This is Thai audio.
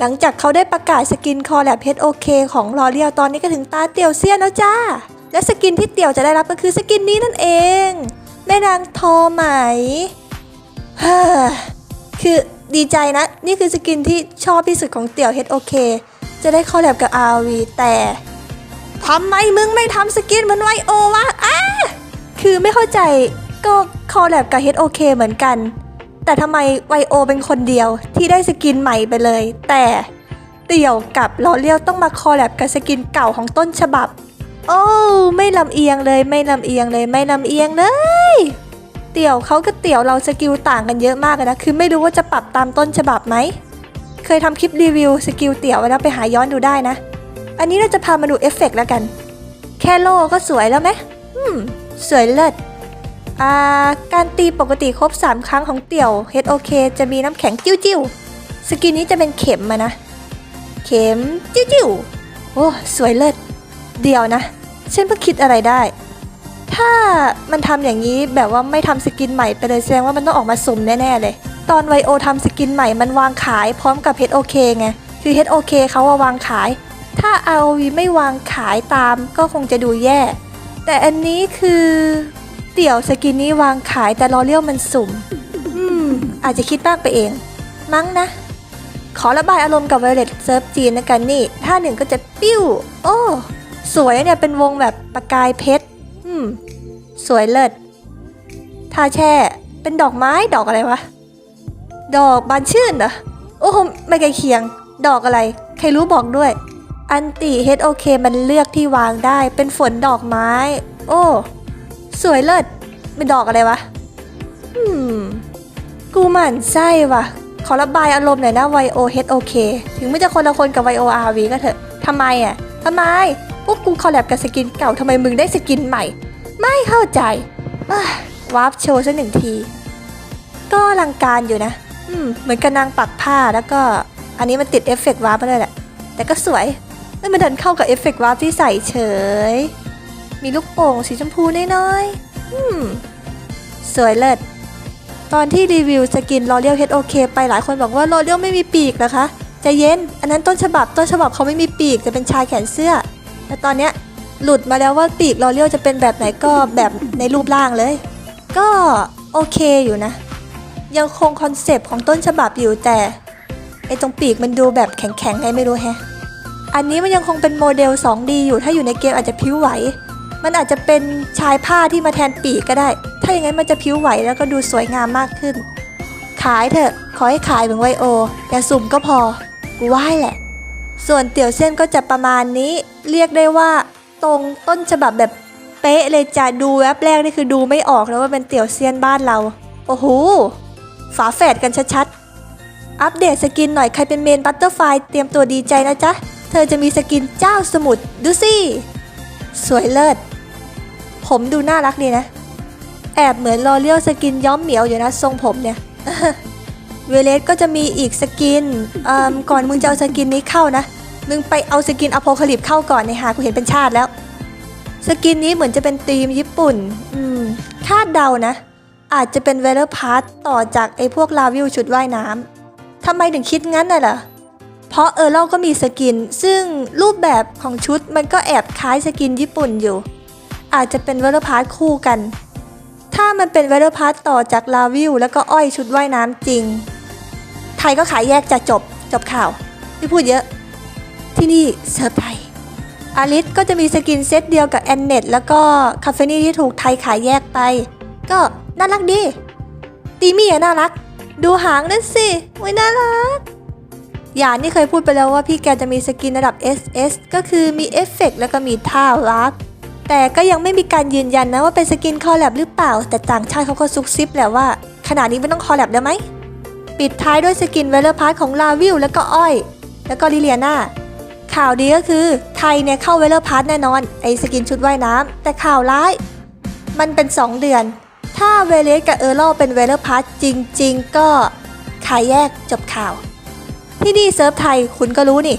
หลังจากเขาได้ประกาศสกินคอแลบเพชรโอเคของลอเรียลตอนนี้ก็ถึงตาเตี่ยวเซียนแล้วจ้า และสกินที่เตี่ยวจะได้รับก็คือสกินนี้นั่นเอง แม่นางโทไหมเฮ้อคือดีใจนะ นี่คือสกินที่ชอบที่สุดของเตี่ยว HOK จะได้คอลแลบกับ RV แต่ทำไมมึงไม่ทำสกินเหมือนไวโอวะอ้าคือไม่เข้าใจก็คอลแลบกับ HOK เหมือนกัน แต่ทำไมไวโอเป็นคนเดียวที่ได้สกินใหม่ไปเลย แต่เตี่ยวกับลอเลียวต้องมาคอแลบกับสกินเก่าของต้นฉบับ โอ้ไม่ลำเอียงเลยไม่ลำเอียงเลยไม่ลำเอียงเลย เตี่ยวเขากับเตี่ยวเราสกิลต่างกันเยอะมากนะคือไม่รู้ว่าจะปรับตามต้นฉบับไหมเคยทำคลิปรีวิวสกิลเตี่ยวไว้แล้วไปหาย้อนดูได้นะ อันนี้เราจะพามาดูเอฟเฟกต์แล้วกัน แค่โล่ก็สวยแล้วไหมอืมสวยเลิศ อ่าการตีปกติครบ 3 ครั้งของเตี่ยว HOK จะมีน้ำแข็งจิ้วจิ้วๆสกินนี้จะเป็นเข็มมานะ เข็มจิ้วจิ้วๆ โอ้ สวยเลิศ เดียวนะ ฉันเพิ่งคิดอะไรได้ ถ้ามันทำอย่างนี้แบบว่าไม่ทำสกินใหม่ไปเลยแสดงว่ามันต้องออกมาสุ่มแน่ๆเลย ตอนไวโอทำสกินใหม่มันวางขายพร้อมกับ HOK ไง คือ HOK เขาว่าวางขาย ถ้า ROV ไม่วางขายตามก็คงจะดูแย่ แต่อันนี้คือ เตี่ยวสกินนี้วางขายแต่ลอเลียวมันสุ่ม อืม อาจจะคิดมากไปเอง มั้งนะ ขอระบายอารมณ์กับ Violet เซิร์ฟจีนนะกันนี่ท่าหนึ่งก็จะปิ้ว โอ้ สวยเนี่ยเป็นวงแบบประกายเพชร อืม สวยเลิศท่าแช่ เป็นดอกไม้ดอกอะไรวะ ดอกบานชื่นเหรอ โอ้โหไม่ไกลเคียง ดอกอะไร ใครรู้บอกด้วย อันติ HOK มันเลือกที่วางได้ เป็นฝนดอกไม้ โอ้ สวยเลิศเป็นดอกอะไรวะ อืม กูหมั่นไส้ว่ะขอระบายอารมณ์หน่อยนะ YO HOK ถึงไม่จะคนละคนกับ YO RV ก็เถอะทำไมอะทำไม พวกกูคอลแลบกับสกินเก่าทำไมมึงได้สกินใหม่ ไม่เข้าใจวาร์ปโชว์สักหนึ่งที ก็อลังการอยู่นะ อืม เหมือนกับนางปักผ้าแล้วก็ อันนี้มันติดเอฟเฟกต์วาร์ปมาเลยแหละ แต่ก็สวยแล้วมันเดินเข้ากับเอฟเฟกต์วาร์ปที่ใส่เฉย มีลูกโป่งสีชมพูน้อยๆอืม สวยเลิศ ตอนที่รีวิวสกิน L'Oreal HOK ไปหลายคนบอกว่า L'Oreal ไม่มีปีกนะคะใจะเย็น อันนั้นต้นฉบับ ต้นฉบับเขาไม่มีปีก จะเป็นชายแขนเสื้อ แต่ตอนเนี้ยหลุดมาแล้วว่าปีก L'Oreal จะเป็นแบบไหนก็แบบในรูปร่างเลย ก็โอเคอยู่นะ ยังคงคอนเซปต์ของต้นฉบับอยู่แต่ไอตรงปีกมันดูแบบแข็งๆไงไม่รู้แฮะ อันนี้มันยังคงเป็นโมเดล 2D อยู่ถ้าอยู่ในเกมอาจจะพิ้วไหว มันอาจจะเป็นชายผ้าที่มาแทนปีกก็ได้ ถ้าอย่างนั้นมันจะพิ้วไหวแล้วก็ดูสวยงามมากขึ้น ขายเถอะ ขอให้ขายเหมือนไวโอ อย่าสุ่มก็พอ กูว่าให้แหละ ส่วนเตี๋ยวเส้นก็จะประมาณนี้ เรียกได้ว่า ตรงต้นฉบับแบบเป๊ะเลยจะดูแวบแรกนี่คือดูไม่ออกแล้วว่าเป็นเตี๋ยวเซียนบ้านเรา โอ้โห ฝาแฝดกันชัดๆ อัปเดตสกินหน่อยใครเป็นเมนบัตเตอร์ไฟเตรียมตัวดีใจนะจ๊ะ เธอจะมีสกินเจ้าสมุทรดูสิสวยเลิศ ผมดูน่ารักดีนะ แอบเหมือนลอเลียวสกินย้อมเหมียวอยู่นะทรงผมเนี่ย เวเลสก็จะมีอีกสกินก่อนมึงจะเอาสกินนี้เข้านะ มึงไปเอาสกินอโพคาลิปเข้าก่อนในหากูเห็นเป็นชาติแล้ว สกินนี้เหมือนจะเป็นธีมญี่ปุ่น อืม คาดเดานะ อาจจะเป็นเวลเลอร์พาร์ตต่อจากไอ้พวกลาวิวชุดว่ายน้ำทำไมถึงคิดงั้นน่ะเหรอเพราะเออเราก็มีสกิน ซึ่งรูปแบบของชุดมันก็แอบคล้ายสกินญี่ปุ่นอยู่ อาจจะเป็นเวลลอร์พาร์ตคู่กัน ถ้ามันเป็นเวลลอร์พาร์ตต่อจากลาวิวแล้วก็อ้อยชุดว่ายน้ำจริง ไทยก็ขายแยกจะจบจบข่าว ไม่พูดเยอะ ที่นี่เซิร์ฟไทยอาริสก็จะมีสกินเซตเดียวกับแอนเน็ตแล้วก็คาเฟนี่ที่ถูกไทยขายแยกไป ก็น่ารักดี ตีมี่อะน่ารัก ดูหางนั่นสิโอ้ยน่ารักหยานนี่เคยพูดไปแล้วว่าพี่แกจะมีสกินระดับ SS ก็คือมีเอฟเฟกต์แล้วก็มีท่ารัก แต่ก็ยังไม่มีการยืนยันนะว่าเป็นสกินคอลแลบหรือเปล่า แต่ต่างชาติเขาก็ซุกซิบแหละว่า ขนาดนี้ไม่ต้องคอลแลบแล้วไหม ปิดท้ายด้วยสกินเวลเลอร์พาร์ทของลาวิลแล้วก็อ้อย แล้วก็ลิเลียนาข่าวดีก็คือไทยเนี่ยเข้าเวลเลอร์พาร์ทแน่นอนไอสกินชุดว่ายน้ำแต่ข่าวร้าย มันเป็น 2 เดือน ถ้าเวเลสกับเออร์ลเป็นเวลเลอร์พาร์ทจริง ๆ ก็ขายแยกจบข่าว ที่นี่เซิร์ฟไทยคุณก็รู้นี่